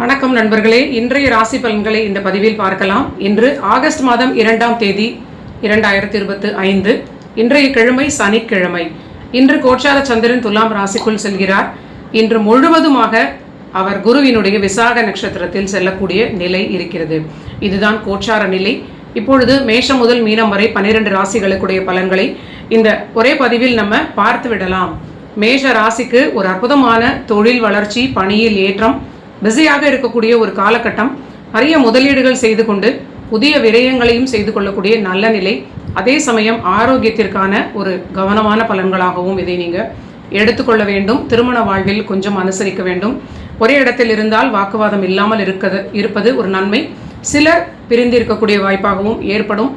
வணக்கம் நண்பர்களே. இன்றைய ராசி பலன்களை இந்த பதிவில் பார்க்கலாம். இன்று ஆகஸ்ட் மாதம் இரண்டாம் தேதி இரண்டாயிரத்தி இருபத்தி ஐந்து. இன்றைய கிழமை சனிக்கிழமை. இன்று கோச்சார சந்திரன் துலாம் ராசிக்குள் செல்கிறார். இன்று முழுவதுமாக அவர் குருவினுடைய விசாக நட்சத்திரத்தில் செல்லக்கூடிய நிலை இருக்கிறது. இதுதான் கோச்சார நிலை. இப்பொழுது மேஷம் முதல் மீனம் வரை பன்னிரண்டு ராசிகளுக்குடைய பலன்களை இந்த ஒரே பதிவில் நம்ம பார்த்து விடலாம் மேஷ ராசிக்கு ஒரு அற்புதமான தொழில் வளர்ச்சி பணியில் ஏற்றம் பிஸியாக இருக்கக்கூடிய ஒரு காலகட்டம் நிறைய முதலீடுகள் செய்து கொண்டு புதிய விரயங்களையும் செய்து கொள்ளக்கூடிய நல்ல நிலை அதே சமயம் ஆரோக்கியத்திற்கான ஒரு கவனமான பலன்களாகவும் இதை நீங்கள் எடுத்துக்கொள்ள வேண்டும். திருமண வாழ்வில் கொஞ்சம் அனுசரிக்க வேண்டும். ஒரே இடத்தில் இருந்தால் வாக்குவாதம் இல்லாமல் இருக்கது இருப்பது ஒரு நன்மை. சிலர் பிரிந்து இருக்கக்கூடிய வாய்ப்பாகவும் ஏற்படும்.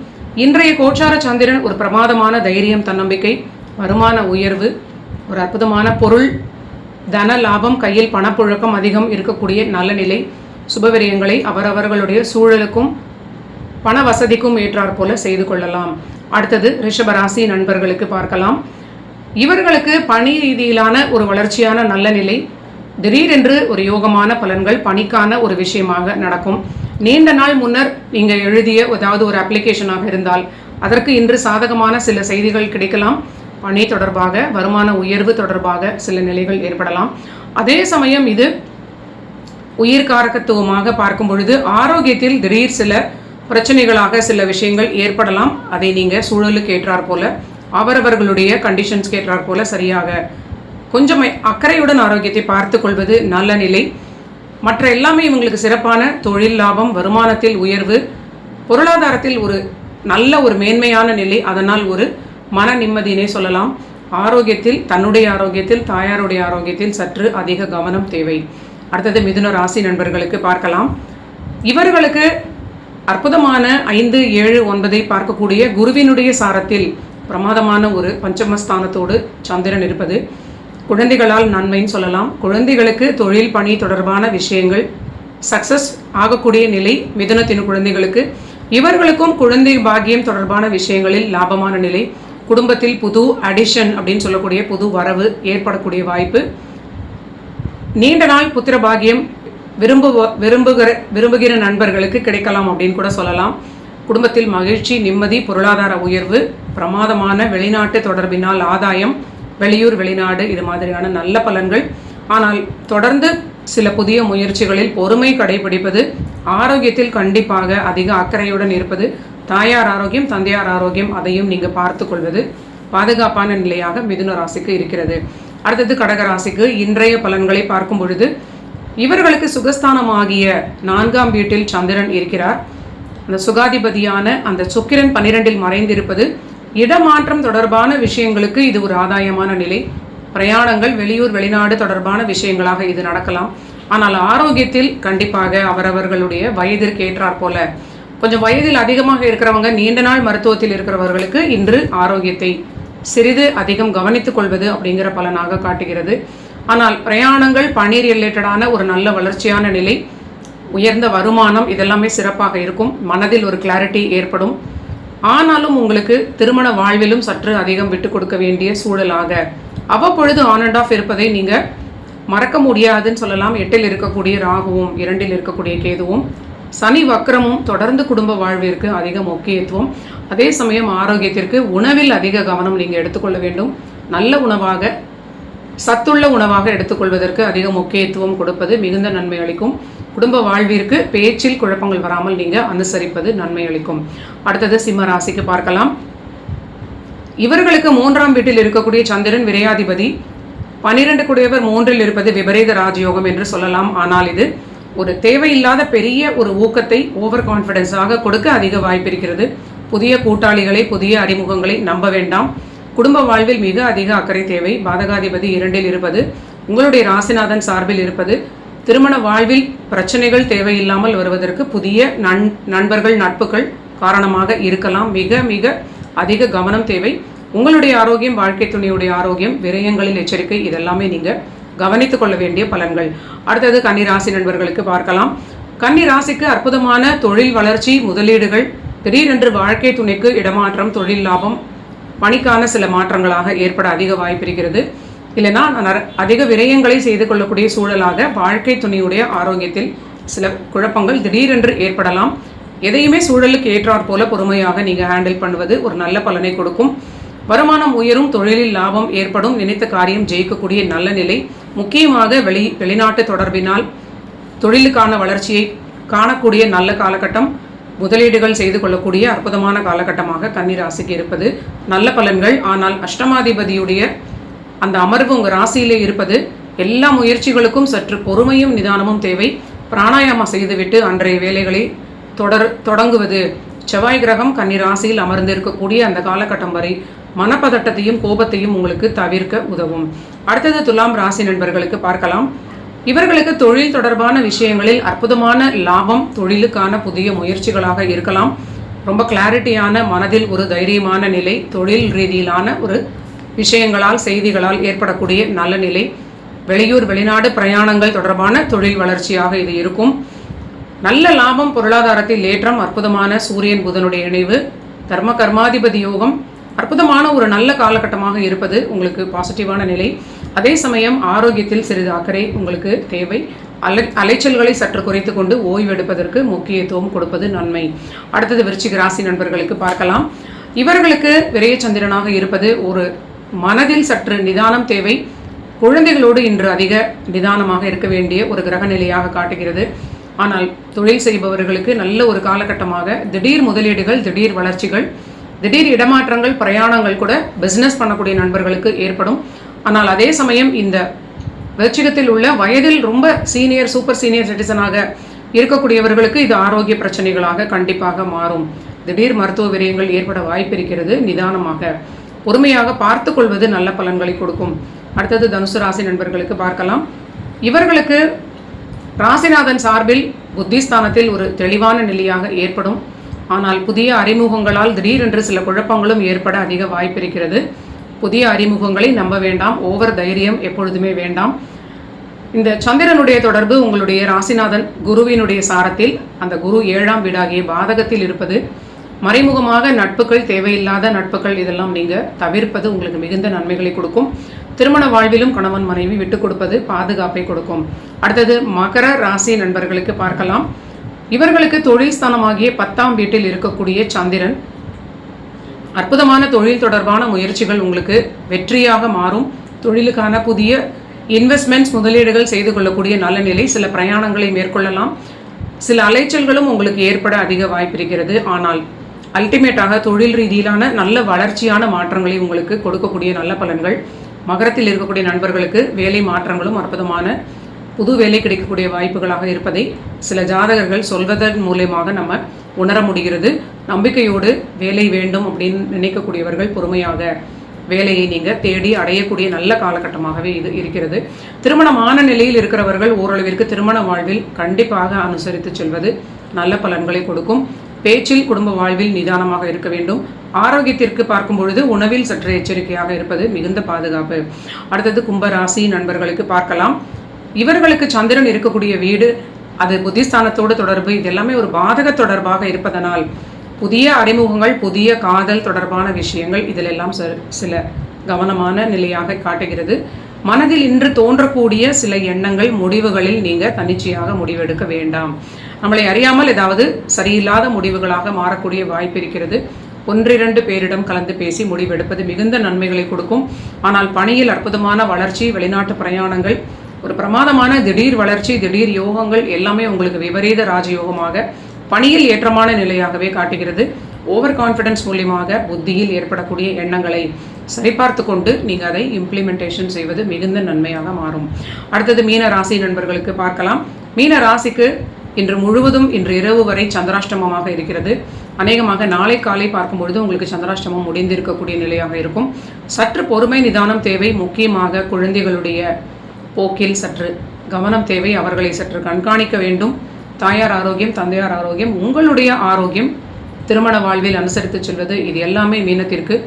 இன்றைய கோச்சார சந்திரன் ஒரு பிரமாதமான தைரியம் தன்னம்பிக்கை வருமான உயர்வு ஒரு அற்புதமான பொருள். தன லாபம் கையில் பணப்புழக்கம் அதிகம் இருக்கக்கூடிய நல்ல நிலை. சுபவிரயங்களை அவரவர்களுடைய சூழலுக்கும் பண வசதிக்கும் ஏற்றாற் போல செய்து கொள்ளலாம். அடுத்தது ரிஷபராசி நண்பர்களுக்கு பார்க்கலாம். இவர்களுக்கு பணி ரீதியிலான ஒரு வளர்ச்சியான நல்ல நிலை. திடீரென்று ஒரு யோகமான பலன்கள் பணிக்கான ஒரு விஷயமாக நடக்கும். நீண்ட நாள் முன்னர் நீங்கள் எழுதிய ஏதாவது ஒரு அப்ளிகேஷனாக இருந்தால் அதற்கு இன்று சாதகமான சில செய்திகள் கிடைக்கலாம். பணி தொடர்பாக வருமான உயர்வு தொடர்பாக சில நிலைகள் ஏற்படலாம். அதே சமயம் இது உயிர்காரகத்துவமாக பார்க்கும் பொழுது ஆரோக்கியத்தில் திடீர் சில பிரச்சனைகளாக சில விஷயங்கள் ஏற்படலாம். அதை நீங்கள் சூழலுக்கு ஏற்றாற் போல அவரவர்களுடைய கண்டிஷன்ஸ்க்கு ஏற்றாற் போல சரியாக கொஞ்சம் அக்கறையுடன் ஆரோக்கியத்தை பார்த்து கொள்வது நல்ல நிலை. மற்ற எல்லாமே இவங்களுக்கு சிறப்பான தொழில் லாபம் வருமானத்தில் உயர்வு பொருளாதாரத்தில் ஒரு நல்ல ஒரு மேன்மையான நிலை. அதனால் ஒரு மன நிம்மதியினை சொல்லலாம். ஆரோக்கியத்தில் தன்னுடைய ஆரோக்கியத்தில் தாயாருடைய ஆரோக்கியத்தில் சற்று அதிக கவனம் தேவை. அடுத்தது மிதுன ராசி நண்பர்களுக்கு பார்க்கலாம். இவர்களுக்கு அற்புதமான ஐந்து ஏழு ஒன்பதை பார்க்கக்கூடிய குருவினுடைய சாரத்தில் பிரமாதமான ஒரு பஞ்சமஸ்தானத்தோடு சந்திரன் இருப்பது. குழந்தைகளால் நன்மைன்னு சொல்லலாம். குழந்தைகளுக்கு தொழில் பணி தொடர்பான விஷயங்கள் சக்சஸ் ஆகக்கூடிய நிலை மிதுனத்தின் குழந்தைகளுக்கு. இவர்களுக்கும் குழந்தை பாக்கியம் தொடர்பான விஷயங்களில் லாபமான நிலை. குடும்பத்தில் புது அடிஷன் அப்படின்னு சொல்லக்கூடிய புது வரவு ஏற்படக்கூடிய வாய்ப்பு. நீண்ட நாள் புத்திர பாகியம் விரும்பு விரும்புகிற விரும்புகிற நண்பர்களுக்கு கிடைக்கலாம் அப்படின்னு கூட சொல்லலாம். குடும்பத்தில் மகிழ்ச்சி நிம்மதி பொருளாதார உயர்வு பிரமாதமான வெளிநாட்டு தொடர்பினால் ஆதாயம் வெளியூர் வெளிநாடு இது மாதிரியான நல்ல பலன்கள். ஆனால் தொடர்ந்து சில புதிய முயற்சிகளில் பொறுமை கடைபிடிப்பது ஆரோக்கியத்தில் கண்டிப்பாக அதிக அக்கறையுடன் இருப்பது தாயார் ஆரோக்கியம் தந்தையார் ஆரோக்கியம் அதையும் நீங்கள் பார்த்து கொள்வது பாதுகாப்பான நிலையாக மிதுன ராசிக்கு இருக்கிறது. அடுத்தது கடகராசிக்கு இன்றைய பலன்களை பார்க்கும் பொழுது இவர்களுக்கு சுகஸ்தானமாகிய நான்காம் வீட்டில் சந்திரன் இருக்கிறார். அந்த சுகாதிபதியான அந்த சுக்கிரன் பன்னிரெண்டில் மறைந்திருப்பது இடமாற்றம் தொடர்பான விஷயங்களுக்கு இது ஒரு ஆதாயமான நிலை. பிரயாணங்கள் வெளியூர் வெளிநாடு தொடர்பான விஷயங்களாக இது நடக்கலாம். ஆனால் ஆரோக்கியத்தில் கண்டிப்பாக அவரவர்களுடைய வயதிற்கு ஏற்றாற் போல கொஞ்சம் வயதில் அதிகமாக இருக்கிறவங்க நீண்ட நாள் மருத்துவத்தில் இருக்கிறவர்களுக்கு இன்று ஆரோக்கியத்தை சிறிது அதிகம் கவனித்துக் கொள்வது அப்படிங்கிற பலனாக காட்டுகிறது. ஆனால் பிரயாணங்கள் பணி ரிலேட்டடான ஒரு நல்ல வளர்ச்சியான நிலை உயர்ந்த வருமானம் இதெல்லாமே சிறப்பாக இருக்கும். மனதில் ஒரு கிளாரிட்டி ஏற்படும். ஆனாலும் உங்களுக்கு திருமண வாழ்விலும் சற்று அதிகம் விட்டு கொடுக்க வேண்டிய சூழலாக. அவ்வப்பொழுது ஆன் அண்ட் ஆஃப் இருப்பதை நீங்கள் மறக்க முடியாதுன்னு சொல்லலாம். எட்டில் இருக்கக்கூடிய ராகுவும் இரண்டில் இருக்கக்கூடிய கேதுவும். சனி வக்கரமும் தொடர்ந்து குடும்ப வாழ்விற்கு அதிக முக்கியத்துவம். அதே சமயம் ஆரோக்கியத்திற்கு உணவில் அதிக கவனம் நீங்கள் எடுத்துக்கொள்ள வேண்டும். நல்ல உணவாக சத்துள்ள உணவாக எடுத்துக்கொள்வதற்கு அதிக முக்கியத்துவம் கொடுப்பது மிகுந்த நன்மை அளிக்கும். குடும்ப வாழ்விற்கு பேச்சில் குழப்பங்கள் வராமல் நீங்கள் அனுசரிப்பது நன்மை அளிக்கும். அடுத்தது சிம்ம ராசிக்கு பார்க்கலாம். இவர்களுக்கு மூன்றாம் வீட்டில் இருக்கக்கூடிய சந்திரன் விரையாதிபதி. பனிரெண்டு குடியவர் மூன்றில் இருப்பது விபரீத ராஜயோகம் என்று சொல்லலாம். ஆனால் இது ஒரு தேவையில்லாத பெரிய ஒரு ஊக்கத்தை ஓவர் கான்ஃபிடென்ஸாக கொடுக்க அதிக வாய்ப்பு இருக்கிறது. புதிய கூட்டாளிகளை புதிய அறிமுகங்களை நம்ப வேண்டாம். குடும்ப வாழ்வில் மிக அதிக அக்கறை தேவை. பாதகாதிபதி இரண்டில் இருப்பது உங்களுடைய ராசிநாதன் சார்பில் இருப்பது திருமண வாழ்வில் பிரச்சனைகள் தேவையில்லாமல் வருவதற்கு புதிய நண் நண்பர்கள் நட்புகள் காரணமாக இருக்கலாம். மிக மிக அதிக கவனம் தேவை. உங்களுடைய ஆரோக்கியம் வாழ்க்கை துணையுடைய ஆரோக்கியம் விரயங்களில் எச்சரிக்கை இதெல்லாமே நீங்கள் கவனித்துக் கொள்ள வேண்டிய பலன்கள். அடுத்தது கன்னி ராசி நண்பர்களுக்கு பார்க்கலாம். கன்னி ராசிக்கு அற்புதமான தொழில் வளர்ச்சி முதலீடுகள் திடீரென்று வாழ்க்கை துணைக்கு இடமாற்றம் தொழில் லாபம் பணிக்கான சில மாற்றங்களாக ஏற்பட அதிக வாய்ப்பு இருக்கிறது. இல்லைன்னா அதிக விரயங்களை செய்து கொள்ளக்கூடிய சூழலாக வாழ்க்கை துணையுடைய ஆரோக்கியத்தில் சில குழப்பங்கள் திடீரென்று ஏற்படலாம். எதையுமே சூழலுக்கு ஏற்றாற் போல பொறுமையாக நீங்கள் ஹேண்டில் பண்ணுவது ஒரு நல்ல பலனை கொடுக்கும். வருமானம் உயரும் தொழிலில் லாபம் ஏற்படும் நினைத்த காரியம் ஜெயிக்கக்கூடிய நல்ல நிலை. முக்கியமாக வெளி வெளிநாட்டு தொடர்பினால் தொழிலுக்கான வளர்ச்சியை காணக்கூடிய நல்ல காலகட்டம் முதலீடுகள் செய்து கொள்ளக்கூடிய அற்புதமான காலகட்டமாக கன்னிராசிக்கு இருப்பது. நல்ல பலன்கள் ஆனால் அஷ்டமாதிபதியுடைய அந்த அமர்வு உங்கள் ராசியிலே இருப்பது. எல்லா முயற்சிகளுக்கும் சற்று பொறுமையும் நிதானமும் தேவை. பிராணாயாமம் செய்துவிட்டு அன்றைய வேலைகளை தொடர் தொடங்குவது. செவ்வாய் கிரகம் கன்னி ராசியில் அமர்ந்திருக்கக்கூடிய அந்த காலகட்டம் வரை மனப்பதட்டத்தையும் கோபத்தையும் உங்களுக்கு தவிர்க்க உதவும். அடுத்தது துலாம் ராசி நண்பர்களுக்கு பார்க்கலாம். இவர்களுக்கு தொழில் தொடர்பான விஷயங்களில் அற்புதமான லாபம் தொழிலுக்கான புதிய முயற்சிகளாக இருக்கலாம். ரொம்ப கிளாரிட்டியான மனதில் ஒரு தைரியமான நிலை தொழில் ரீதியிலான ஒரு விஷயங்களால் செய்திகளால் ஏற்படக்கூடிய நல்ல நிலை. வெளியூர் வெளிநாடு பிரயாணங்கள் தொடர்பான தொழில் வளர்ச்சியாக இது இருக்கும். நல்ல லாபம் பொருளாதாரத்தில் ஏற்றம் அற்புதமான சூரியன் புதனுடைய இணைவு தர்ம கர்மாதிபதி யோகம் அற்புதமான ஒரு நல்ல காலகட்டமாக இருப்பது உங்களுக்கு பாசிட்டிவான நிலை. அதே சமயம் ஆரோக்கியத்தில் சிறிது அக்கறை உங்களுக்கு தேவை. அலை அலைச்சல்களை சற்று குறைத்து கொண்டு ஓய்வெடுப்பதற்கு முக்கியத்துவம் கொடுப்பது நன்மை. அடுத்தது விருச்சிக ராசி நண்பர்களுக்கு பார்க்கலாம். இவர்களுக்கு விரயச்சந்திரனாக இருப்பது ஒரு மனதில் சற்று நிதானம் தேவை. குழந்தைகளோடு இன்று அதிக நிதானமாக இருக்க வேண்டிய ஒரு கிரக நிலையாக காட்டுகிறது. ஆனால் தொழில் செய்பவர்களுக்கு நல்ல ஒரு காலகட்டமாக திடீர் முதலீடுகள் திடீர் வளர்ச்சிகள் திடீர் இடமாற்றங்கள் பிரயாணங்கள் கூட பிஸ்னஸ் பண்ணக்கூடிய நண்பர்களுக்கு ஏற்படும். ஆனால் அதே சமயம் இந்த விருச்சிகத்தில் உள்ள வயதில் ரொம்ப சீனியர் சூப்பர் சீனியர் சிட்டிசனாக இருக்கக்கூடியவர்களுக்கு இது ஆரோக்கிய பிரச்சனைகளாக கண்டிப்பாக மாறும். திடீர் மருத்துவ விரயங்கள் ஏற்பட வாய்ப்பு இருக்கிறது நிதானமாக. பொறுமையாக பார்த்து கொள்வது நல்ல பலன்களை கொடுக்கும். அடுத்தது தனுசு ராசி நண்பர்களுக்கு பார்க்கலாம். இவர்களுக்கு ராசிநாதன் சார்பில் புத்திஸ்தானத்தில் ஒரு தெளிவான நிலையாக ஏற்படும். ஆனால் புதிய அறிமுகங்களால் திடீரென்று சில குழப்பங்களும் ஏற்பட அதிக வாய்ப்பிருக்கிறது. புதிய அறிமுகங்களை நம்ப வேண்டாம் ஓவர் தைரியம் எப்பொழுதுமே வேண்டாம். இந்த சந்திரனுடைய தொடர்பு உங்களுடைய ராசிநாதன் குருவினுடைய சாரத்தில் அந்த குரு ஏழாம் வீடாகிய பாதகத்தில் இருப்பது. மறைமுகமாக நட்புகள் தேவையில்லாத நட்புகள் இதெல்லாம் நீங்கள் தவிர்ப்பது உங்களுக்கு மிகுந்த நன்மைகளை கொடுக்கும். திருமண வாழ்விலும் கணவன் மனைவி விட்டுக் கொடுப்பது பாதுகாப்பை கொடுக்கும். அடுத்தது மகர ராசி நண்பர்களுக்கு பார்க்கலாம். இவர்களுக்கு தொழில் ஸ்தானமாகிய பத்தாம் வீட்டில் இருக்கக்கூடிய சந்திரன் அற்புதமான தொழில் தொடர்பான முயற்சிகள் உங்களுக்கு வெற்றியாக மாறும். தொழிலுக்கான புதிய இன்வெஸ்ட்மெண்ட்ஸ் முதலீடுகள் செய்து கொள்ளக்கூடிய நல்ல நிலை சில பிரயாணங்களை மேற்கொள்ளலாம். சில அலைச்சல்களும் உங்களுக்கு ஏற்பட அதிக வாய்ப்பிருக்கிறது ஆனால் அல்டிமேட்டாக தொழில் ரீதியிலான நல்ல வளர்ச்சியான மாற்றங்களை உங்களுக்கு கொடுக்கக்கூடிய நல்ல பலன்கள். மகரத்தில் இருக்கக்கூடிய நண்பர்களுக்கு வேலை மாற்றங்களும் அற்புதமான புது வேலை கிடைக்கக்கூடிய வாய்ப்புகளாக இருப்பதை சில ஜாதகர்கள் சொல்வதன் மூலயமாக நம்ம உணர முடிகிறது. நம்பிக்கையோடு வேலை வேண்டும் அப்படின்னு நினைக்கக்கூடியவர்கள் பொறுமையாக வேலையை நீங்கள் தேடி அடையக்கூடிய நல்ல காலகட்டமாகவே இது இருக்கிறது. திருமணமான நிலையில் இருக்கிறவர்கள் ஓரளவிற்கு திருமண வாழ்வில் கண்டிப்பாக அனுசரித்து செல்வது நல்ல பலன்களை கொடுக்கும். பேச்சில் குடும்ப வாழ்வில் நிதானமாக இருக்க வேண்டும். ஆரோக்கியத்திற்கு பார்க்கும் பொழுது உணவில் சற்று எச்சரிக்கையாக இருப்பது மிகுந்த பாதுகாப்பு. அடுத்தது கும்பராசி நண்பர்களுக்கு பார்க்கலாம். இவர்களுக்கு சந்திரன் இருக்கக்கூடிய வீடு அது புத்திஸ்தானத்தோடு தொடர்பு இது எல்லாமே ஒரு பாதக தொடர்பாக இருப்பதனால் புதிய அறிமுகங்கள் புதிய காதல் தொடர்பான விஷயங்கள் இதில் எல்லாம் சில கவனமான நிலையாக காட்டுகிறது. மனதில் இன்று தோன்றக்கூடிய சில எண்ணங்கள் முடிவுகளில் நீங்கள் தன்னிச்சையாக முடிவெடுக்க வேண்டாம். நம்மளை அறியாமல் ஏதாவது சரியில்லாத முடிவுகளாக மாறக்கூடிய வாய்ப்பு இருக்கிறது. ஒன்றிரண்டு பேரிடம் கலந்து பேசி முடிவெடுப்பது மிகுந்த நன்மைகளை கொடுக்கும். ஆனால் பணியில் அற்புதமான வளர்ச்சி வெளிநாட்டு பிரயாணங்கள் ஒரு பிரமாதமான திடீர் வளர்ச்சி திடீர் யோகங்கள் எல்லாமே உங்களுக்கு விபரீத ராஜயோகமாக பணியில் ஏற்றமான நிலையாகவே காட்டுகிறது. ஓவர் கான்ஃபிடன்ஸ் மூலியமாக புத்தியில் ஏற்படக்கூடிய எண்ணங்களை சரிபார்த்து கொண்டு நீங்கள் அதை இம்ப்ளிமெண்டேஷன் செய்வது மிகுந்த நன்மையாக மாறும். அடுத்தது மீன ராசி நண்பர்களுக்கு பார்க்கலாம். மீன ராசிக்கு இன்று முழுவதும் இன்று இரவு வரை சந்திராஷ்டமமாக இருக்கிறது. அநேகமாக நாளை காலை பார்க்கும் பொழுது உங்களுக்கு சந்திராஷ்டமம் முடிந்திருக்கக்கூடிய நிலையாக இருக்கும். சற்று பொறுமை நிதானம் தேவை. முக்கியமாக குழந்தைகளுடைய போக்கில் சற்று கவனம் தேவை. அவர்களை சற்று கண்காணிக்க வேண்டும். தாயார் ஆரோக்கியம் தந்தையார் ஆரோக்கியம் உங்களுடைய ஆரோக்கியம் திருமண வாழ்வில் அனுசரித்து செல்வது இது எல்லாமே மீனத்திற்கு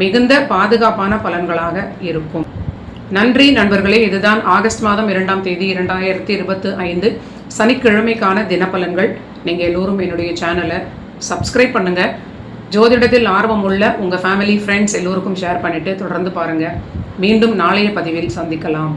மிகுந்த பாதுகாப்பான பலன்களாக இருக்கும். நன்றி நண்பர்களே இதுதான் ஆகஸ்ட் மாதம் இரண்டாம் தேதி இரண்டாயிரத்தி இருபத்தி ஐந்து சனிக்கிழமைக்கான தினப்பலன்கள். நீங்கள் எல்லோரும் என்னுடைய சேனலை சப்ஸ்கிரைப் பண்ணுங்கள் ஜோதிடத்தில் ஆர்வம் உள்ள உங்கள் ஃபேமிலி ஃப்ரெண்ட்ஸ் எல்லோருக்கும் ஷேர் பண்ணிவிட்டு தொடர்ந்து பாருங்கள் மீண்டும் நாளைய பதிவில் சந்திக்கலாம்.